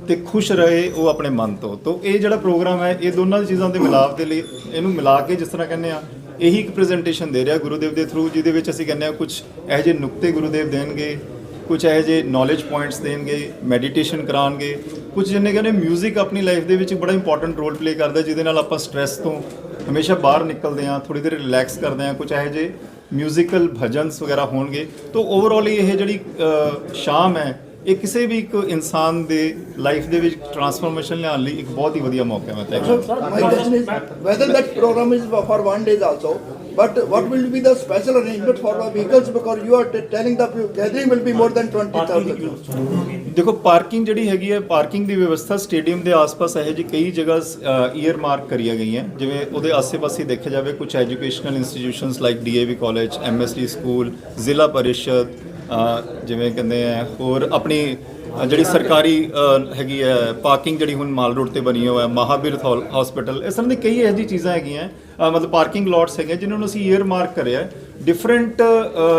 ਤੇ ਖੁਸ਼ ਰਹੇ ਉਹ ਆਪਣੇ ਮਨ ਤੋਂ। ਤੋਂ ਇਹ ਜਿਹੜਾ ਪ੍ਰੋਗਰਾਮ ਹੈ, ਇਹ ਦੋਨਾਂ ਚੀਜ਼ਾਂ ਦੇ ਮਿਲਾਪ ਦੇ ਲਈ ਇਹਨੂੰ ਮਿਲਾ ਕੇ ਜਿਸ ਤਰ੍ਹਾਂ ਕਹਿੰਦੇ ਆ ਇਹੀ ਇੱਕ ਪ੍ਰੈਜੈਂਟੇਸ਼ਨ ਦੇ ਰਿਹਾ ਗੁਰੂਦੇਵ ਦੇ ਥਰੂ ਜਿਹਦੇ ਵਿੱਚ ਅਸੀਂ ਕਹਿੰਦੇ ਆ ਕੁਝ ਇਹੋ ਜਿਹੇ ਨੁਕਤੇ ਗੁਰੂਦੇਵ ਦੇਣਗੇ ਕੁਝ ਇਹੋ ਜਿਹੇ ਨੌਲੇਜ ਪੁਆਇੰਟਸ ਦੇਣਗੇ ਮੈਡੀਟੇਸ਼ਨ ਕਰਾਉਣਗੇ। ਕੁਝ ਜਿੰਨੇ ਕਹਿੰਦੇ 뮤직 ਆਪਣੀ ਲਾਈਫ ਦੇ ਵਿੱਚ ਬੜਾ ਇੰਪੋਰਟੈਂਟ ਰੋਲ ਪਲੇ ਕਰਦਾ ਜਿਹਦੇ ਨਾਲ ਆਪਾਂ ਸਟ੍ਰੈਸ ਤੋਂ ਹਮੇਸ਼ਾ ਬਾਹਰ ਨਿਕਲਦੇ ਆ ਥੋੜੀ ਦੇਰ ਰਿਲੈਕਸ ਕਰਦੇ ਆ ਕੁਝ ਇਹੋ ਜਿਹੇ ਮਿਊਜ਼ੀਕਲ ਭਜਨਸ ਵਗੈਰਾ ਹੋਣਗੇ। ਤਾਂ ਓਵਰਆਲ ਇਹ ਜਿਹੜੀ ਸ਼ਾਮ ਹੈ ਇਹ ਕਿਸੇ ਵੀ ਇੱਕ ਇਨਸਾਨ ਦੇ ਲਾਈਫ ਦੇ ਵਿੱਚ ਟਰਾਂਸਫਰਮੇਸ਼ਨ ਲਿਆਉਣ ਲਈ ਇੱਕ ਬਹੁਤ ਹੀ ਵਧੀਆ ਮੌਕਾ ਹੈ ਮੈਂ ਤਾਂ ਇਹ ਕਹਾਂਗਾ। My question is whether that program is for one days also, but what will be the special arrangement for the vehicles because you are t- telling the gathering will be more than 20,000. ਦੇਖੋ parking ਜਿਹੜੀ ਹੈਗੀ ਹੈ parking ਦੀ ਵਿਵਸਥਾ stadium ਦੇ ਆਸ-ਪਾਸ ਇਹੋ ਜਿਹੀ ਕਈ ਜਗ੍ਹਾ ਈਅਰ ਮਾਰਕ ਕਰੀਆਂ ਗਈਆਂ ਜਿਵੇਂ ਉਹਦੇ ਆਸੇ-ਪਾਸੇ ਦੇਖਿਆ ਜਾਵੇ ਕੁਝ educational institutions like DAV college MSD school ਜ਼ਿਲ੍ਹਾ ਪਰਿਸ਼ਦ ਜਿਵੇਂ ਕਹਿੰਦੇ ਆ, ਹੋਰ ਆਪਣੀ ਜਿਹੜੀ ਸਰਕਾਰੀ ਹੈਗੀ ਹੈ ਪਾਰਕਿੰਗ ਜਿਹੜੀ ਹੁਣ ਮਾਲ ਰੋਡ ਤੇ ਬਣੀ ਹੋਇਆ ਹੈ ਮਹਾਵੀਰ ਹਸਪੀਟਲ ਇਸ ਤਰ੍ਹਾਂ ਦੀ ਕਈ ਇਹੋ ਜਿਹੀ ਚੀਜ਼ਾਂ ਹੈਗੀਆਂ ਮਤਲਬ ਪਾਰਕਿੰਗ ਲੋਟਸ ਹੈਗੇ, ਜਿਨ੍ਹਾਂ ਨੂੰ ਅਸੀਂ ਈਅਰ ਮਾਰਕ ਕਰਿਆ ਡਿਫਰੈਂਟ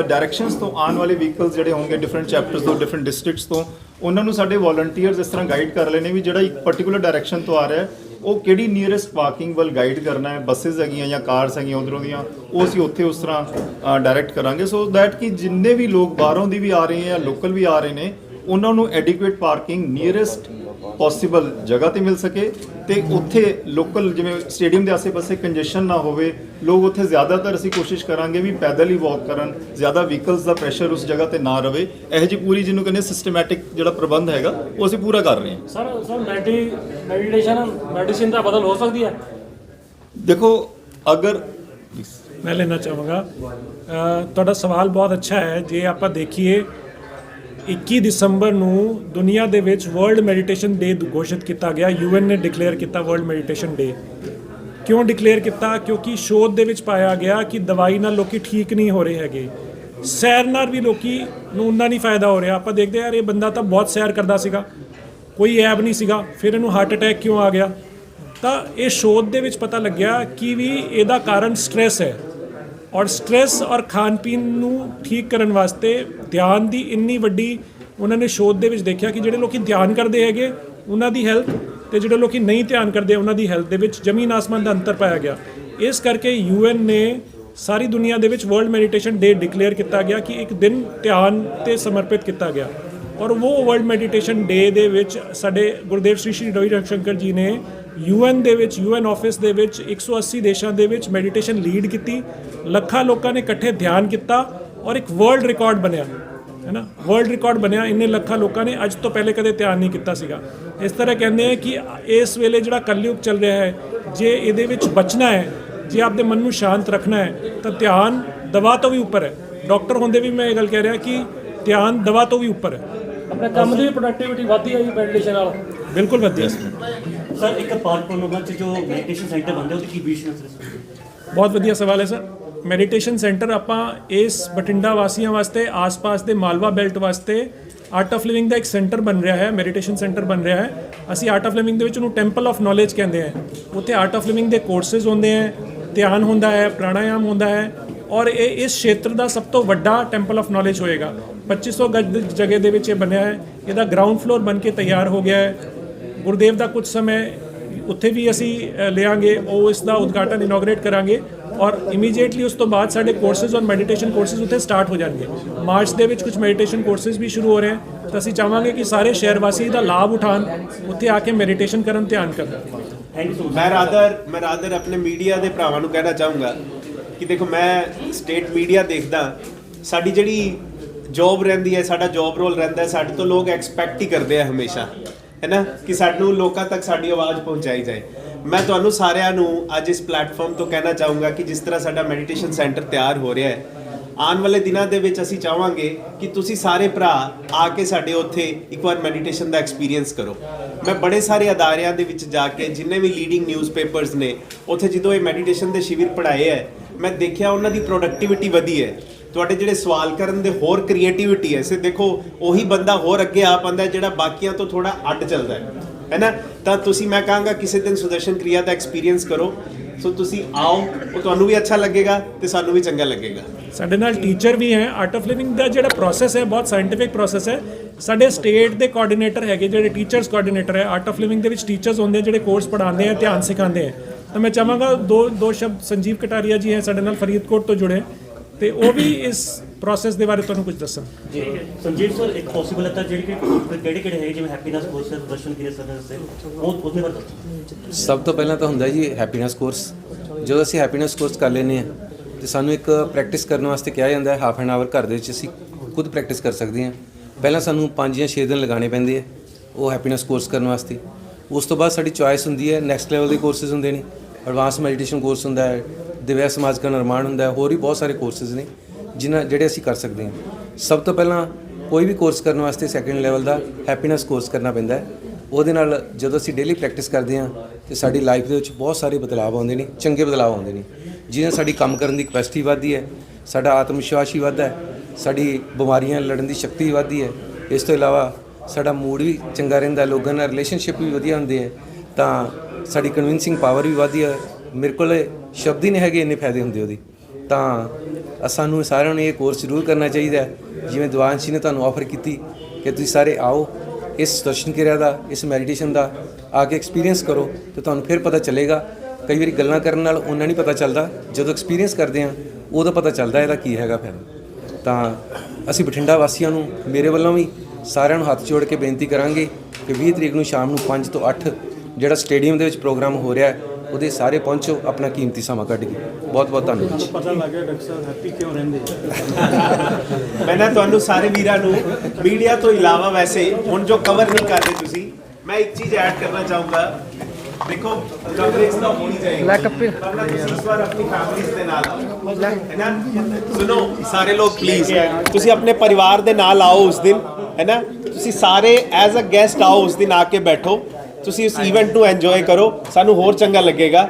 ਡਾਇਰੈਕਸ਼ਨਸ ਤੋਂ ਆਉਣ ਵਾਲੇ ਵਹੀਕਲਸ ਜਿਹੜੇ ਹੋਣਗੇ ਡਿਫਰੈਂਟ ਚੈਪਟਰਸ ਤੋਂ ਡਿਫਰੈਂਟ ਡਿਸਟ੍ਰਿਕਟਸ ਤੋਂ, ਉਹਨਾਂ ਨੂੰ ਸਾਡੇ ਵੋਲੰਟੀਅਰਸ ਇਸ ਤਰ੍ਹਾਂ ਗਾਈਡ ਕਰ ਰਹੇ ਨੇ ਵੀ ਜਿਹੜਾ ਇੱਕ ਪਾਰਟਿਕੂਲਰ ਡਾਇਰੈਕਸ਼ਨ ਤੋਂ ਆ ਰਿਹਾ ਉਹ ਕਿਹੜੀ ਨੀਅਰੈਸਟ ਪਾਰਕਿੰਗ ਵੱਲ ਗਾਈਡ ਕਰਨਾ ਹੈ? ਬੱਸਸ ਹੈਗੀਆਂ ਜਾਂ ਕਾਰਸ ਹੈਗੀਆਂ ਉਧਰੋਂ ਦੀਆਂ, ਉਹ ਅਸੀਂ ਉੱਥੇ ਉਸ ਤਰ੍ਹਾਂ ਡਾਇਰੈਕਟ ਕਰਾਂਗੇ। ਸੋ ਦੈਟ ਕਿ ਜਿੰਨੇ ਵੀ ਲੋਕ ਬਾਹਰੋਂ ਦੀ ਵੀ ਆ ਰਹੇ ਹੈ ਜਾਂ ਲੋਕਲ ਵੀ ਆ ਰਹੇ ਨੇ, ਉਹਨਾਂ ਨੂੰ ਐਡਿਕੁਏਟ ਪਾਰਕਿੰਗ ਨੀਅਰੈਸਟ ਪੋਸੀਬਲ ਜਗ੍ਹਾ ਤੇ ਮਿਲ ਸਕੇ ਤੇ ਉੱਥੇ ਲੋਕਲ ਜਿਵੇਂ ਸਟੇਡੀਅਮ ਦੇ ਆਸੇ-ਪਾਸੇ ਕੰਜੈਸ਼ਨ ਨਾ ਹੋਵੇ ਲੋਕ ਉੱਥੇ ਜ਼ਿਆਦਾਤਰ ਅਸੀਂ ਕੋਸ਼ਿਸ਼ ਕਰਾਂਗੇ ਵੀ ਪੈਦਲ ਹੀ ਵਾਕ ਕਰਨ ਜ਼ਿਆਦਾ ਵਹੀਕਲਸ ਦਾ ਪ੍ਰੈਸ਼ਰ ਉਸ ਜਗ੍ਹਾ ਤੇ ਨਾ ਰਵੇ। ਇਹੋ ਜਿਹੀ ਪੂਰੀ ਜਿਹਨੂੰ ਕਹਿੰਦੇ ਸਿਸਟਮੈਟਿਕ ਜਿਹੜਾ ਪ੍ਰਬੰਧ ਹੈਗਾ ਉਹ ਅਸੀਂ ਪੂਰਾ ਕਰ ਰਹੇ ਹਾਂ। ਸਰ ਸਰ ਮੈਡੀਟੇਸ਼ਨ ਮੈਡੀਸਿਨ ਦਾ ਬਦਲ ਹੋ ਸਕਦੀ ਹੈ? ਦੇਖੋ ਅਗਰ ਮੈਂ ਲੈਣਾ ਚਾਹਾਂਗਾ। ਤੁਹਾਡਾ ਸਵਾਲ ਬਹੁਤ ਅੱਛਾ ਹੈ। ਜੇ ਆਪਾਂ ਦੇਖੀਏ 21 ਦਸੰਬਰ ਨੂੰ ਦੁਨੀਆ ਦੇ ਵਿੱਚ ਵਰਲਡ ਮੈਡੀਟੇਸ਼ਨ ਡੇ ਘੋਸ਼ਿਤ ਕੀਤਾ ਗਿਆ। ਯੂਐਨ ਨੇ ਡਿਕਲੇਅਰ ਕੀਤਾ ਵਰਲਡ ਮੈਡੀਟੇਸ਼ਨ ਡੇ ਕਿਉਂ ਡਿਕਲੇਅਰ ਕੀਤਾ? ਕਿਉਂਕਿ ਸ਼ੋਧ ਦੇ ਵਿੱਚ ਪਾਇਆ ਗਿਆ ਕਿ ਦਵਾਈ ਨਾਲ ਲੋਕੀ ਠੀਕ ਨਹੀਂ ਹੋ ਰਹੇ ਹੈਗੇ। ਸੈਰ ਨਾਲ ਵੀ ਲੋਕੀ ਨੂੰ ਉਨਾ ਨਹੀਂ ਫਾਇਦਾ ਹੋ ਰਿਹਾ। ਆਪਾਂ ਦੇਖਦੇ ਯਾਰ ਇਹ ਬੰਦਾ ਤਾਂ ਬਹੁਤ ਸੈਰ ਕਰਦਾ ਸੀਗਾ। ਕੋਈ ਐਬ ਨਹੀਂ ਸੀਗਾ। ਫਿਰ ਇਹਨੂੰ ਹਾਰਟ ਅਟੈਕ ਕਿਉਂ ਆ ਗਿਆ? ਤਾਂ ਇਹ ਸ਼ੋਧ ਦੇ ਵਿੱਚ ਪਤਾ ਲੱਗਿਆ ਕਿ ਵੀ ਇਹਦਾ ਕਾਰਨ ਸਟ੍ਰੈਸ ਹੈ। ਔਰ ਸਟ੍ਰੈਸ ਔਰ ਖਾਣ ਪੀਣ ਨੂੰ ਠੀਕ ਕਰਨ ਵਾਸਤੇ ਧਿਆਨ ਦੀ ਇੰਨੀ ਵੱਡੀ ਉਹਨਾਂ ਨੇ ਸ਼ੋਧ ਦੇ ਵਿੱਚ ਦੇਖਿਆ ਕਿ ਜਿਹੜੇ ਲੋਕੀ ਧਿਆਨ ਕਰਦੇ ਹੈਗੇ, ਉਹਨਾਂ ਦੀ ਹੈਲਥ ਤੇ ਜਿਹੜੇ ਲੋਕੀ ਨਹੀਂ ਧਿਆਨ ਕਰਦੇ, ਉਹਨਾਂ ਦੀ ਹੈਲਥ ਦੇ ਵਿੱਚ ਜ਼ਮੀਨ ਆਸਮਾਨ ਦਾ ਅੰਤਰ ਪਾਇਆ ਗਿਆ। ਇਸ ਕਰਕੇ ਯੂਐਨ ਨੇ ਸਾਰੀ ਦੁਨੀਆ ਦੇ ਵਿੱਚ ਵਰਲਡ ਮੈਡੀਟੇਸ਼ਨ ਡੇ ਡਿਕਲੇਅਰ ਕੀਤਾ ਗਿਆ ਕਿ ਇੱਕ ਦਿਨ ਧਿਆਨ ਤੇ ਸਮਰਪਿਤ ਕੀਤਾ ਗਿਆ। ਔਰ ਉਹ ਵਰਲਡ ਮੈਡੀਟੇਸ਼ਨ ਡੇ ਦੇ ਵਿੱਚ ਸਾਡੇ ਗੁਰਦੇਵ ਸ੍ਰੀ ਸ਼੍ਰੀ ਰਵੀ ਸ਼ੰਕਰ ਜੀ ਨੇ ਯੂਐਨ ਦੇ ਵਿੱਚ ਯੂਐਨ ਆਫਿਸ ਦੇ ਵਿੱਚ 180 ਦੇਸ਼ਾਂ ਦੇ ਵਿੱਚ ਮੈਡੀਟੇਸ਼ਨ ਲੀਡ ਕੀਤੀ। ਲੱਖਾਂ ਲੋਕਾਂ ਨੇ ਇਕੱਠੇ ਧਿਆਨ ਕੀਤਾ ਔਰ ਇੱਕ ਵਰਲਡ ਰਿਕਾਰਡ ਬਣਿਆ, ਹੈ ਨਾ? ਵਰਲਡ ਰਿਕਾਰਡ ਬਣਿਆ, ਇੰਨੇ ਲੱਖਾਂ ਲੋਕਾਂ ਨੇ ਅੱਜ ਤੋਂ ਪਹਿਲੇ ਕਦੇ ਧਿਆਨ ਨਹੀਂ ਕੀਤਾ ਸੀਗਾ। ਇਸ ਤਰ੍ਹਾਂ ਕਹਿੰਦੇ ਆ ਕਿ ਇਸ ਵੇਲੇ ਜਿਹੜਾ ਕਲਯੁਗ ਚੱਲ ਰਿਹਾ ਹੈ, ਜੇ ਇਹਦੇ ਵਿੱਚ ਬਚਣਾ ਹੈ, ਜੇ ਆਪਦੇ ਮਨ ਨੂੰ ਸ਼ਾਂਤ ਰੱਖਣਾ ਹੈ, ਤਾਂ ਧਿਆਨ ਦਵਾ ਤੋਂ ਵੀ ਉੱਪਰ ਹੈ। ਡਾਕਟਰ ਹੁੰਦੇ ਵੀ ਮੈਂ ਇਹ ਗੱਲ ਕਹਿ ਰਿਹਾ ਕਿ ਧਿਆਨ ਦਵਾ ਤੋਂ ਵੀ ਉੱਪਰ ਹੈ। ਆਪਣੇ ਕੰਮ ਦੀ ਪ੍ਰੋਡਕਟਿਵਿਟੀ ਵਧਦੀ ਹੈ ਜੀ ਮੈਡੀਟੇਸ਼ਨ ਨਾਲ। ਬਿਲਕੁਲ ਵਧੀਆ ਸਰ। ਇੱਕ ਪਾਰਕ ਪਨੋਮਾ ਚ ਜੋ ਮੈਡੀਟੇਸ਼ਨ ਸੈਂਟਰ ਬੰਦੇ ਉਹਦੀ ਕੀ ਵਿਜ਼ਨ ਬਹੁਤ ਵਧੀਆ ਸਵਾਲ ਹੈ ਸਰ। ਮੈਡੀਟੇਸ਼ਨ ਸੈਂਟਰ ਆਪਾਂ ਇਸ ਬਠਿੰਡਾ ਵਾਸੀਆਂ ਵਾਸਤੇ ਆਸ-ਪਾਸ ਦੇ ਮਾਲਵਾ ਬੈਲਟ ਵਾਸਤੇ ਆਰਟ ਆਫ ਲਿਵਿੰਗ ਦਾ ਇੱਕ ਸੈਂਟਰ ਬਣ ਰਿਹਾ ਹੈ ਮੈਡੀਟੇਸ਼ਨ ਸੈਂਟਰ ਬਣ ਰਿਹਾ ਹੈ। ਅਸੀਂ ਆਰਟ ਆਫ ਲਿਵਿੰਗ ਦੇ ਵਿੱਚ ਉਹਨੂੰ ਟੈਂਪਲ ਆਫ ਨੌਲੇਜ ਕਹਿੰਦੇ ਆ ਉੱਥੇ ਆਰਟ ਆਫ ਲਿਵਿੰਗ ਦੇ ਕੋਰਸਸ ਹੁੰਦੇ ਆ ਧਿਆਨ ਹੁੰਦਾ ਹੈ ਪ੍ਰਾਣਾਯਾਮ ਹੁੰਦਾ ਹੈ। ਔਰ ਇਹ ਇਸ ਖੇਤਰ ਦਾ ਸਭ ਤੋਂ ਵੱਡਾ ਟੈਂਪਲ ਆਫ ਨੌਲੇਜ ਹੋਏਗਾ। 2500 ਗਜ ਦੀ ਜਗ੍ਹਾ ਦੇ ਵਿੱਚ ਇਹ ਬਣਿਆ ਹੈ। ਇਹਦਾ ਗਰਾਊਂਡ ਫਲੋਰ ਬਣ ਕੇ ਤਿਆਰ ਹੋ ਗਿਆ ਹੈ। ਗੁਰਦੇਵ ਦਾ ਕੁਝ ਸਮੇਂ ਉੱਥੇ ਵੀ ਅਸੀਂ ਲਿਆਂਗੇ। ਉਹ ਇਸ ਦਾ ਉਦਘਾਟਨ ਇਨੋਗਰੇਟ ਕਰਾਂਗੇ ਔਰ ਇਮੀਡੀਏਟਲੀ ਉਸ ਤੋਂ ਬਾਅਦ ਸਾਡੇ ਕੋਰਸਸ ਔਰ ਮੈਡੀਟੇਸ਼ਨ ਕੋਰਸਸ ਉੱਥੇ ਸਟਾਰਟ ਹੋ ਜਾਣਗੇ। ਮਾਰਚ ਦੇ ਵਿੱਚ ਕੁਝ ਮੈਡੀਟੇਸ਼ਨ ਕੋਰਸਸ ਵੀ ਸ਼ੁਰੂ ਹੋ ਰਹੇ ਹਨ। ਤਾਂ ਅਸੀਂ ਚਾਹਾਂਗੇ ਕਿ ਸਾਰੇ ਸ਼ਹਿਰ ਵਾਸੀ ਦਾ ਲਾਭ ਉਠਾਣ ਉੱਥੇ ਆ ਕੇ ਮੈਡੀਟੇਸ਼ਨ ਕਰਨ ਧਿਆਨ ਕਰਨ। ਥੈਂਕ ਯੂ ਮੈਂ ਰਾਦਰ ਮੈਂ ਰਾਦਰ ਆਪਣੇ ਮੀਡੀਆ ਦੇ ਭਰਾਵਾਂ ਨੂੰ ਕਹਿਣਾ ਚਾਹੂੰਗਾ ਕਿ ਦੇਖੋ ਮੈਂ ਸਟੇਟ ਮੀਡੀਆ ਦੇਖਦਾ। ਸਾਡੀ ਜਿਹੜੀ ਜੌਬ ਰਹਿੰਦੀ ਹੈ, ਸਾਡਾ ਜੌਬ ਰੋਲ ਰਹਿੰਦਾ ਹੈ, ਸਾਡੇ ਤੋਂ ਲੋਕ ਐਕਸਪੈਕਟ ਹੀ ਕਰਦੇ ਆ ਹਮੇਸ਼ਾ ਹੈਨਾ ਕਿ ਸਾਨੂੰ ਲੋਕਾਂ ਤੱਕ ਸਾਡੀ ਆਵਾਜ਼ ਪਹੁੰਚਾਈ ਜਾਏ। ਮੈਂ ਤੁਹਾਨੂੰ ਸਾਰਿਆਂ ਨੂੰ ਅੱਜ ਇਸ ਪਲੇਟਫਾਰਮ ਤੋਂ ਕਹਿਣਾ ਚਾਹੂੰਗਾ ਕਿ ਜਿਸ ਤਰ੍ਹਾਂ ਸਾਡਾ ਮੈਡੀਟੇਸ਼ਨ ਸੈਂਟਰ ਤਿਆਰ ਹੋ ਰਿਹਾ ਹੈ, ਆਉਣ ਵਾਲੇ ਦਿਨਾਂ ਦੇ ਵਿੱਚ ਅਸੀਂ ਚਾਹਾਂਗੇ ਕਿ ਤੁਸੀਂ ਸਾਰੇ ਭਰਾ ਆ ਕੇ ਸਾਡੇ ਉੱਥੇ ਇੱਕ ਵਾਰ ਮੈਡੀਟੇਸ਼ਨ ਦਾ ਐਕਸਪੀਰੀਅੰਸ ਕਰੋ। ਮੈਂ ਬੜੇ ਸਾਰੇ ਅਦਾਰਿਆਂ ਦੇ ਵਿੱਚ ਜਾ ਕੇ ਜਿੰਨੇ ਵੀ ਲੀਡਿੰਗ ਨਿਊਜ਼ਪੇਪਰਸ ਨੇ, ਉੱਥੇ ਜਦੋਂ ਇਹ ਮੈਡੀਟੇਸ਼ਨ ਦੇ ਸ਼ਿਵਰ ਪੜਾਏ ਹੈ, ਮੈਂ ਦੇਖਿਆ ਉਹਨਾਂ ਦੀ ਪ੍ਰੋਡਕਟਿਵਿਟੀ ਵਧੀ ਹੈ। ਤੁਹਾਡੇ ਜਿਹੜੇ ਸਵਾਲ ਕਰਨ ਦੇ ਹੋਰ ਕ੍ਰੀਏਟੀਵਿਟੀ ਹੈ, ਸੇ ਦੇਖੋ, ਉਹੀ ਬੰਦਾ ਹੋਰ ਅੱਗੇ ਆ ਪਾਉਂਦਾ ਜਿਹੜਾ ਬਾਕੀਆਂ ਤੋਂ ਥੋੜਾ ਅੱਡ ਚੱਲਦਾ ਹੈ। ਹੈਨਾ ਤਾਂ ਤੁਸੀਂ, ਮੈਂ ਕਹਾਂਗਾ, ਕਿਸੇ ਦਿਨ ਸੁਦਰਸ਼ਨ ਕ੍ਰਿਆ ਦਾ ਐਕਸਪੀਰੀਅੰਸ ਕਰੋ। ਸੋ ਤੁਸੀਂ ਆਓ, ਉਹ ਤੁਹਾਨੂੰ ਵੀ ਅੱਛਾ ਲੱਗੇਗਾ ਤੇ ਸਾਨੂੰ ਵੀ ਚੰਗਾ ਲੱਗੇਗਾ। ਸਾਡੇ ਨਾਲ ਟੀਚਰ ਵੀ ਹੈ। ਆਰਟ ਆਫ ਲਿਵਿੰਗ ਦਾ ਜਿਹੜਾ ਪ੍ਰੋਸੈਸ ਹੈ, ਬਹੁਤ ਸਾਇੰਟੀਫਿਕ ਪ੍ਰੋਸੈਸ ਹੈ। ਸਾਡੇ ਸਟੇਟ ਦੇ ਕੋਆਰਡੀਨੇਟਰ ਹੈਗੇ, ਜਿਹੜੇ ਟੀਚਰਸ ਕੋਆਰਡੀਨੇਟਰ ਹੈ। ਆਰਟ ਆਫ ਲਿਵਿੰਗ ਦੇ ਵਿੱਚ ਟੀਚਰਸ ਹੁੰਦੇ ਆ, ਜਿਹੜੇ ਕੋਰਸ ਪੜ੍ਹਾਉਂਦੇ ਆ, ਧਿਆਨ ਸਿਖਾਉਂਦੇ ਆ। ਤਾਂ ਮੈਂ ਚਾਹਾਂਗਾ, ਦੋ ਦੋ ਸ਼ਬਦ, ਸੰਜੀਵ ਕਟਾਰੀਆ ਜੀ ਹੈ ਸਾਡੇ ਨਾਲ, ਫਰੀਦਕੋਟ ਤੋਂ ਜੁੜੇ। ਤੇ ਉਹ ਵੀ ਇਸ ਪ੍ਰੋਸੈਸ ਦੇ ਬਾਰੇ ਤੁਹਾਨੂੰ ਕੁਝ ਦੱਸਣ। ਸੰਜੀਵ ਸਰ ਇੱਕ ਪੋਸੀਬਲ ਹੈ ਤਾਂ ਜਿਹੜੀ ਕਿ ਕਿਹੜੇ ਕਿਹੜੇ ਹੈ ਜਿਵੇਂ ਹੈਪੀਨੈਸ ਕੋਰਸ ਦਰਸ਼ਨ ਕਿਰੇ ਸਰ ਦੇ ਉਹ ਉਹਦੇ ਬਾਰੇ ਦੱਸੋ। ਸਭ ਤੋਂ ਪਹਿਲਾਂ ਤਾਂ ਹੁੰਦਾ ਜੀ ਹੈਪੀਨੈਸ ਕੋਰਸ ਜਦੋਂ ਅਸੀਂ ਹੈਪੀਨੈਸ ਕੋਰਸ ਕਰ ਲੈਂਦੇ ਹਾਂ ਤੇ ਸਾਨੂੰ ਇੱਕ ਪ੍ਰੈਕਟਿਸ ਕਰਨ ਵਾਸਤੇ ਕਿਹਾ ਜਾਂਦਾ ਹੈ ਹਾਫ ਐਨ ਆਵਰ ਘਰ ਦੇ ਵਿੱਚ ਅਸੀਂ ਖੁਦ ਪ੍ਰੈਕਟਿਸ ਕਰ ਸਕਦੇ ਹਾਂ। ਪਹਿਲਾਂ ਸਾਨੂੰ 5 ਜਾਂ 6 ਦਿਨ ਲਗਾਉਣੇ ਪੈਂਦੇ ਆ ਉਹ ਹੈਪੀਨੈਸ ਕੋਰਸ ਕਰਨ ਵਾਸਤੇ। ਉਸ ਤੋਂ ਬਾਅਦ ਸਾਡੀ ਚੁਆਇਸ ਹੁੰਦੀ ਹੈ ਨੈਕਸਟ ਲੈਵਲ ਦੇ ਕੋਰਸਸ ਹੁੰਦੇ ਨੇ। ਐਡਵਾਂਸ ਮੈਡੀਟੇਸ਼ਨ ਕੋਰਸ ਹੁੰਦਾ ਹੈ ਦਿਵਿਆ ਸਮਾਜ ਦਾ ਨਿਰਮਾਣ ਹੁੰਦਾ ਹੈ, ਹੋਰ ਵੀ ਬਹੁਤ ਸਾਰੇ ਕੋਰਸਸ ਨੇ, ਜਿਨ੍ਹਾਂ, ਜਿਹੜੇ ਅਸੀਂ ਕਰ ਸਕਦੇ ਹਾਂ। ਸਭ ਤੋਂ ਪਹਿਲਾਂ ਕੋਈ ਵੀ ਕੋਰਸ ਕਰਨ ਵਾਸਤੇ ਸੈਕੰਡ ਲੈਵਲ ਦਾ ਹੈਪੀਨੈਸ ਕੋਰਸ ਕਰਨਾ ਪੈਂਦਾ ਹੈ। ਉਹਦੇ ਨਾਲ ਜਦੋਂ ਅਸੀਂ ਡੇਲੀ ਪ੍ਰੈਕਟਿਸ ਕਰਦੇ ਹਾਂ, ਤੇ ਸਾਡੀ ਲਾਈਫ ਦੇ ਵਿੱਚ ਬਹੁਤ ਸਾਰੇ ਬਦਲਾਅ ਆਉਂਦੇ ਨੇ, ਚੰਗੇ ਬਦਲਾਅ ਆਉਂਦੇ ਨੇ। ਜਿਹਨਾਂ ਸਾਡੀ ਕੰਮ ਕਰਨ ਦੀ ਕਪੈਸਿਟੀ ਵਧਦੀ ਹੈ, ਸਾਡਾ ਆਤਮ ਵਿਸ਼ਵਾਸ ਹੀ ਵੱਧਦਾ ਹੈ, ਸਾਡੀ ਬਿਮਾਰੀਆਂ ਲੜਨ ਦੀ ਸ਼ਕਤੀ ਵਧਦੀ ਹੈ। ਇਸ ਤੋਂ ਇਲਾਵਾ ਸਾਡਾ ਮੂਡ ਵੀ ਚੰਗਾ ਰਹਿੰਦਾ ਲੋਕਾਂ ਨਾਲ ਰਿਲੇਸ਼ਨਸ਼ਿਪ ਵੀ ਵਧੀਆ ਹੁੰਦੀ ਹੈ, ਤਾਂ ਸਾਡੀ ਕਨਵਿੰਸਿੰਗ ਪਾਵਰ ਵੀ ਵਧਦੀ ਆ। ਮੇਰੇ ਕੋਲ ਸ਼ਬਦ ਹੀ ਨਹੀਂ ਹੈਗੇ, ਇੰਨੇ ਫਾਇਦੇ ਹੁੰਦੇ ਉਹਦੀ। ਤਾਂ ਸਾਨੂੰ ਸਾਰਿਆਂ ਨੂੰ ਇਹ ਕੋਰਸ ਜ਼ਰੂਰ ਕਰਨਾ ਚਾਹੀਦਾ ਜਿਵੇਂ ਦਿਵਾਨਸ਼ੀ ਨੇ ਤੁਹਾਨੂੰ ਆਫਰ ਕੀਤੀ ਕਿ ਤੁਸੀਂ ਸਾਰੇ ਆਓ, ਇਸ ਦਰਸ਼ਨ ਕਿਰਿਆ ਦਾ, ਇਸ ਮੈਡੀਟੇਸ਼ਨ ਦਾ ਆ ਕੇ ਐਕਸਪੀਰੀਅੰਸ ਕਰੋ ਤੇ ਤੁਹਾਨੂੰ ਫਿਰ ਪਤਾ ਚੱਲੇਗਾ। ਕਈ ਵਾਰੀ ਗੱਲਾਂ ਕਰਨ ਨਾਲ ਉਹਨਾਂ ਨਹੀਂ ਪਤਾ ਚੱਲਦਾ, ਜਦੋਂ ਐਕਸਪੀਰੀਅੰਸ ਕਰਦੇ ਆ ਉਦੋਂ ਪਤਾ ਚੱਲਦਾ ਇਹਦਾ ਕੀ ਹੈਗਾ ਫਿਰ। ਤਾਂ ਅਸੀਂ ਬਠਿੰਡਾ ਵਾਸੀਆਂ ਨੂੰ, ਮੇਰੇ ਵੱਲੋਂ ਵੀ ਸਾਰਿਆਂ ਨੂੰ ਹੱਥ ਜੋੜ ਕੇ ਬੇਨਤੀ ਕਰਾਂਗੇ ਕਿ 20 ਤਰੀਕ ਨੂੰ ਸ਼ਾਮ ਨੂੰ 5 ਤੋਂ 8 ਜਿਹੜਾ ਸਟੇਡੀਅਮ ਦੇ ਵਿੱਚ ਪ੍ਰੋਗਰਾਮ ਹੋ ਰਿਹਾ ਹੈ ਉਹਦੇ ਸਾਰੇ ਪਹੁੰਚੋ ਆਪਣਾ ਕੀਮਤੀ ਸਮਾਂ ਕੱਢ ਕੇ। ਬਹੁਤ ਬਹੁਤ ਧੰਨਵਾਦ ਜੀ। ਪਤਾ ਲੱਗ ਗਿਆ ਡਾਕਟਰ ਸਾਹਿਬ ਹੈਪੀ ਕਿਉਂ ਰਹਿੰਦੇ ਮੈਂ ਨਾ ਤੁਹਾਨੂੰ ਸਾਰੇ ਵੀਰਾਂ ਨੂੰ ਮੀਡੀਆ ਤੋਂ ਇਲਾਵਾ ਵੈਸੇ ਹੁਣ ਜੋ ਕਵਰ ਨਹੀਂ ਕਰਦੇ ਤੁਸੀਂ ਮੈਂ ਇੱਕ ਚੀਜ਼ ਐਡ ਕਰਨਾ ਚਾਹੂੰਗਾ। ਦੇਖੋ ਕਵਰੇਜ ਤਾਂ ਹੋਣੀ ਚਾਹੀਦੀ। ਲੈ ਕੱਪੀ। ਤੁਸੀਂ ਇਸ ਵਾਰ ਆਪਣੀ ਫੈਮਿਲੀਜ਼ ਦੇ ਨਾਲ ਸੁਣੋ ਸਾਰੇ ਲੋਕ ਪਲੀਜ਼ ਤੁਸੀਂ ਆਪਣੇ ਪਰਿਵਾਰ ਦੇ ਨਾਲ ਆਓ ਉਸ ਦਿਨ ਹੈ ਨਾ? ਤੁਸੀਂ ਸਾਰੇ ਐਜ਼ ਅ ਗੈਸਟ ਆਓ ਉਸ ਦਿਨ ਆ ਕੇ ਬੈਠੋ। ਤੁਸੀਂ ਇਸ ਇਵੈਂਟ ਨੂੰ ਐਂਜੋਏ ਕਰੋ ਸਾਨੂੰ ਹੋਰ ਚੰਗਾ ਲੱਗੇਗਾ।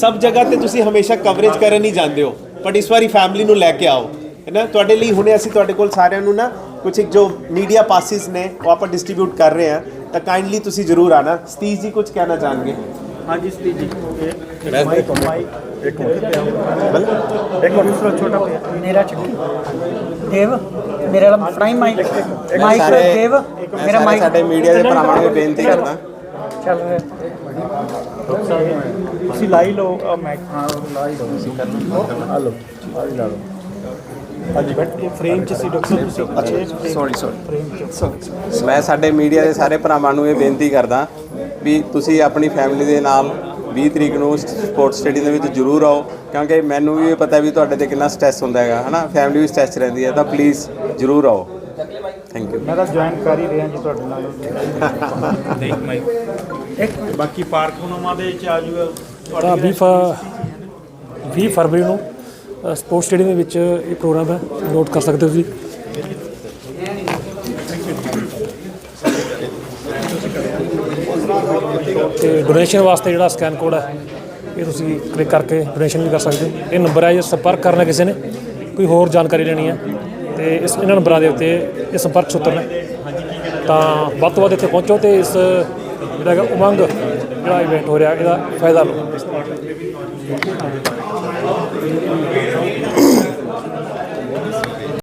ਸਭ ਜਗ੍ਹਾ ਤੇ ਤੁਸੀਂ ਹਮੇਸ਼ਾ ਕਵਰੇਜ ਕਰਨ ਹੀ ਜਾਂਦੇ ਹੋ ਬਟ ਇਸ ਵਾਰੀ ਫੈਮਿਲੀ ਨੂੰ ਲੈ ਕੇ ਆਓ ਹੈ ਨਾ? ਤੁਹਾਡੇ ਲਈ ਹੁਣੇ ਅਸੀਂ ਤੁਹਾਡੇ ਕੋਲ ਸਾਰਿਆਂ ਨੂੰ ਨਾ ਕੁਝ ਇੱਕ ਜੋ ਮੀਡੀਆ ਪਾਸਿਸ ਨੇ ਉਹ ਆਪਾਂ ਡਿਸਟ੍ਰੀਬਿਊਟ ਕਰ ਰਹੇ ਹਾਂ ਤਾਂ ਕਾਈਂਡਲੀ ਤੁਸੀਂ ਜ਼ਰੂਰ ਆਣਾ। ਸਤੀਸ਼ ਜੀ ਕੁਝ ਕਹਿਣਾ ਚਾਹਣਗੇ? ਹਾਂਜੀ ਸਤੀਸ਼ ਜੀ। ਮਾਈਕ ਮਾਈਕ ਇੱਕ ਮਿੰਟ। ਇੱਕ ਮਿੰਟ। ਥੋੜਾ ਛੋਟਾ ਪਿਆ। ਮੇਰਾ ਚੱਕੀ ਦੇਵ ਮੇਰੇ ਵਾਲਾ ਫਰਾਈ ਮਾਈਕ ਮਾਈਕ ਦੇਵ ਮੇਰਾ ਮਾਈਕ ਸਾਡੇ ਮੀਡੀਆ ਦੇ ਭਰਾਵਾਂ ਨੂੰ ਬੇਨਤੀ ਕਰਦਾ। ਚੱਲ ਰਿਹਾ। ਤੁਸੀਂ ਲਾਈ ਲਓ ਮਾਈਕ ਹਾਂ ਲਾਈ ਲਓ ਤੁਸੀਂ ਕਰਨਾ ਆ ਲਓ ਆ ਲਾ ਲਓ। ਹਾਂਜੀ ਬੈਠ ਫਰੇਮ ਚ ਸੀ ਡਾਕਟਰ ਤੁਸੀਂ ਸੌਰੀ ਸੌਰੀ ਫਰੇਮ ਚ ਮੈਂ ਸਾਡੇ ਮੀਡੀਆ ਦੇ ਸਾਰੇ ਭਰਾਵਾਂ ਨੂੰ ਇਹ ਬੇਨਤੀ ਕਰਦਾ ਵੀ ਤੁਸੀਂ ਆਪਣੀ ਫੈਮਿਲੀ ਦੇ ਨਾਲ 20 ਤਰੀਕ ਨੂੰ ਸਪੋਰਟਸ ਸਟੇਡੀਅਮ ਦੇ ਵਿੱਚ ਜ਼ਰੂਰ ਆਓ ਕਿਉਂਕਿ ਮੈਨੂੰ ਵੀ ਇਹ ਪਤਾ ਵੀ ਤੁਹਾਡੇ ਤੇ ਕਿੰਨਾ ਸਟ੍ਰੈਸ ਹੁੰਦਾ ਹੈਗਾ ਹਨਾ? ਫੈਮਿਲੀ ਵੀ ਸਟ੍ਰੈਸ ਰਹਿੰਦੀ ਹੈ ਤਾਂ ਪਲੀਜ਼ ਜ਼ਰੂਰ ਆਓ। ਥੈਂਕ ਯੂ ਮੈਂ ਤਾਂ ਜੁਆਇਨ ਕਰ ਹੀ ਰਿਹਾ ਜੀ ਤੁਹਾਡੇ ਨਾਲ। ਦੇਖ ਮਾਈਕ ਬਾਕੀ ਪਾਰਕ ਨੂਮਾ ਦੇ ਵਿੱਚ ਆ ਜੂਗਾ। ਤਾਂ 20 ਫ- 20 ਫਰਵਰੀ ਨੂੰ ਸਪੋਰਟਸ ਸਟੇਡੀਅਮ ਦੇ ਵਿੱਚ ਇਹ ਪ੍ਰੋਗਰਾਮ ਹੈ। ਨੋਟ ਕਰ ਸਕਦੇ ਹੋ ਤੁਸੀਂ। ਤੇ ਡੋਨੇਸ਼ਨ ਵਾਸਤੇ ਜਿਹੜਾ ਸਕੈਨ ਕੋਡ ਹੈ ਇਹ ਤੁਸੀਂ ਕਲਿੱਕ ਕਰਕੇ ਡੋਨੇਸ਼ਨ ਵੀ ਕਰ ਸਕਦੇ ਹੋ। ਇਹ ਨੰਬਰ ਹੈ ਜੇ ਸੰਪਰਕ ਕਰਨਾ ਕਿਸੇ ਨੇ। ਕੋਈ ਹੋਰ ਜਾਣਕਾਰੀ ਲੈਣੀ ਹੈ। ਤੇ ਇਸ ਇਹਨਾਂ ਨੰਬਰਾਂ ਦੇ ਉੱਤੇ ਇਹ ਸੰਪਰਕ ਸੂਤਰ ਨੇ ਤਾਂ ਵੱਧ ਤੋਂ ਵੱਧ ਇੱਥੇ ਪਹੁੰਚੋ ਤੇ ਇਸ ਜਿਹੜਾ ਹੈਗਾ ਉਮੰਗ ਜਿਹੜਾ ਇਵੈਂਟ ਹੋ ਰਿਹਾ, ਇਹਦਾ ਫਾਇਦਾ ਲਓ।